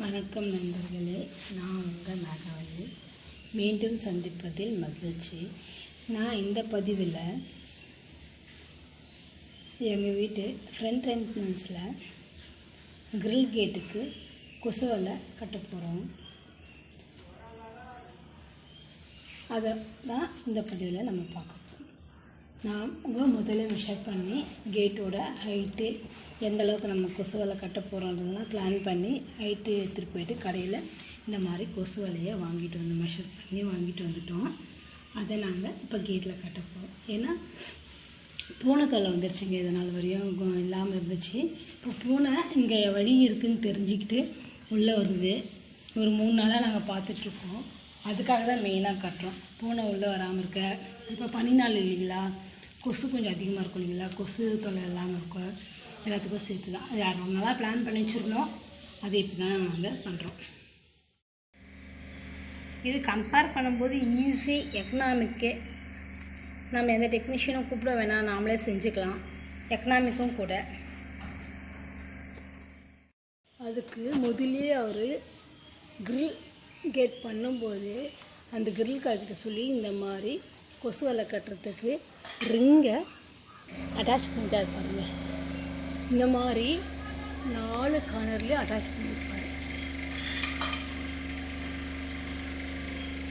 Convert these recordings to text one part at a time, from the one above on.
வணக்கம் நண்பர்களே நான் உங்கள் நாகவல்லி மீண்டும் சந்திப்பதில் மகிழ்ச்சி. நான் இந்த பதிவில் எங்கள் வீட்டு ஃப்ரண்ட் என்ட்ரன்ஸில் கிரில் கேட்டுக்கு கொசுவலை கட்ட போகிறோம். அதை தான் இந்த பதிவில் நம்ம பார்க்க நான் முதல்ல மெஷர் பண்ணி கேட்டோட ஹைட்டு எந்தளவுக்கு நம்ம கொசு வலை கட்ட போகிறோன்றதெல்லாம் பிளான் பண்ணி ஹைட்டு எடுத்துகிட்டு போயிட்டு கடையில் இந்த மாதிரி கொசு வலையை வாங்கிட்டு வந்து மெஷர் பண்ணி வாங்கிட்டு வந்துட்டோம். அதை நாங்கள் இப்போ கேட்டில் கட்ட போகிறோம் ஏன்னா பூனை தொல்லை வந்துருச்சுங்க இதனால் வரையும் இல்லாமல் இருந்துச்சு. இப்போ பூனை இங்கே வழி இருக்குதுன்னு தெரிஞ்சுக்கிட்டு உள்ளே வருது. ஒரு மூணு நாளாக நாங்கள் பார்த்துட்ருக்கோம் அதுக்காக தான் மெயினாக கட்டுறோம். பூனை உள்ளே வராமல் இருக்க. இப்போ பனி நாள் இல்லைங்களா? கொசு கொஞ்சம் அதிகமாக இருக்கும் இல்லைங்களா? கொசு தொல்லை இல்லாமல் இருக்கும். எல்லாத்துக்கும் சேர்த்து தான். அது ரொம்ப நாளாக பிளான் பண்ணி வச்சுருந்தோம் அது இப்போ தான் நாங்கள் பண்ணுறோம் இது கம்பேர் பண்ணும்போது ஈஸி எக்கனாமிக்கு நம்ம எந்த டெக்னீஷியனும் கூப்பிட வேணாம். நாமளே செஞ்சுக்கலாம். எக்கனாமிக்கும் கூட. அதுக்கு முதல்லயே அவர் grill கேட் பண்ணும்போது அந்த கிரில் கார்கிட்ட சொல்லி இந்த மாதிரி கொசு வலை கட்டுறதுக்கு ரிங்கை அட்டாச் பண்ணிட்டார் பாருங்க. இந்த மாதிரி நாலு கார்னர்லேயும் அட்டாச் பண்ணியிருப்பாரு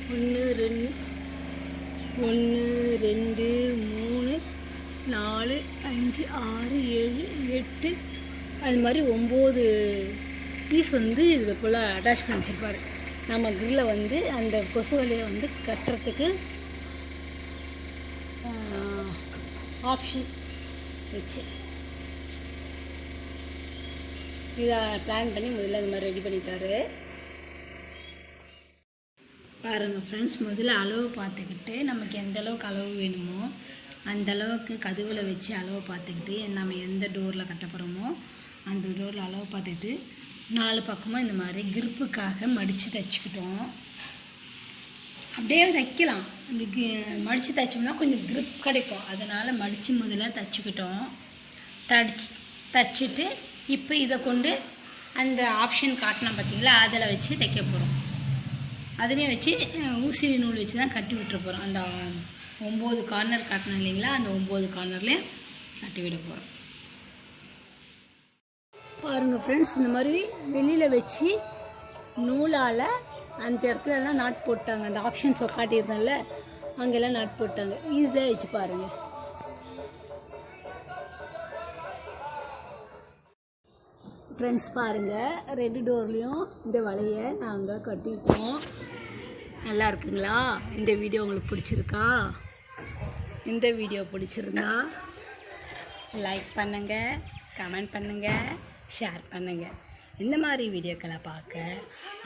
ஒன்று ரெண்டு ஒன்று ரெண்டு மூணு நாலு அஞ்சு ஆறு ஏழு எட்டு அது மாதிரி ஒம்பது பீஸ் வந்து இது போல் அட்டாச் பண்ணி வச்சுருப்பாரு நம்ம கிரில்ல வந்து அந்த கொசு வலையை வந்து கட்டுறதுக்கு ஆப்ஷன் வச்சு. இதை பிளான் பண்ணி முதல்ல அது மாதிரி ரெடி பண்ணிட்டாரு. பாருங்கள் ஃப்ரெண்ட்ஸ் முதல்ல அளவு பார்த்துக்கிட்டு நமக்கு எந்த அளவுக்கு அளவு வேணுமோ அந்த அளவுக்கு கதவில் வச்சு அளவு பார்த்துக்கிட்டு நம்ம எந்த டோரில் கட்ட போகிறோமோ அந்த டோரில் அளவு பார்த்துக்கிட்டு நாலு பக்கமும் இந்த மாதிரி கிரிப்புக்காக மடித்து தைச்சிக்கிட்டோம். அப்படியே தைக்கலாம். அந்த கி- மடித்து தைச்சோம்னா கொஞ்சம் கிரிப் கிடைக்கும். அதனால் மடித்து முதல்ல தைச்சிக்கிட்டோம். தடிச்சு தைச்சிட்டு இப்போ இதை கொண்டு அந்த ஆப்ஷன் காட்டினோம் பார்த்தீங்களா அதில் வச்சு தைக்க போகிறோம் அதுலேயும் வச்சு ஊசி நூல் வச்சு தான் கட்டி விட்டுற போகிறோம் அந்த ஒம்பது கார்னர் காட்டினோம் இல்லைங்களா? அந்த ஒம்பது கார்னர்லேயும் கட்டி விட போகிறோம் பாருங்கள் ஃப்ரெண்ட்ஸ் இந்த மாதிரி வெளியில் வச்சு நூலால் அந்த இடத்துல எல்லாம் நாட் போட்டாங்க. அந்த ஆப்ஷன்ஸ் காட்டியிருந்தேன்ல அங்கெல்லாம் நாட் போட்டாங்க. ஈஸியாக வச்சு பாருங்கள் ஃப்ரெண்ட்ஸ் பாருங்கள் ரெண்டு டோர்லேயும் இந்த வலையை நாங்கள் கட்டிட்டோம். நல்லா இருக்குங்களா? இந்த வீடியோ உங்களுக்கு பிடிச்சிருக்கா? இந்த வீடியோ பிடிச்சிருந்தா லைக் பண்ணுங்கள் கமெண்ட் பண்ணுங்கள் ஷேர் பண்ணுங்கள் இந்த மாதிரி வீடியோக்களை பார்க்க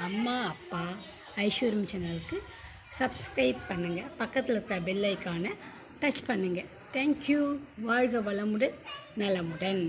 அம்மா அப்பா ஐஸ்வர்யம் சேனலுக்கு சப்ஸ்கிரைப் பண்ணுங்கள் பக்கத்தில் இருக்கிற பெல் ஐக்கானை டச் பண்ணுங்கள் தேங்க்யூ வாழ்க வளமுடன் நலமுடன்.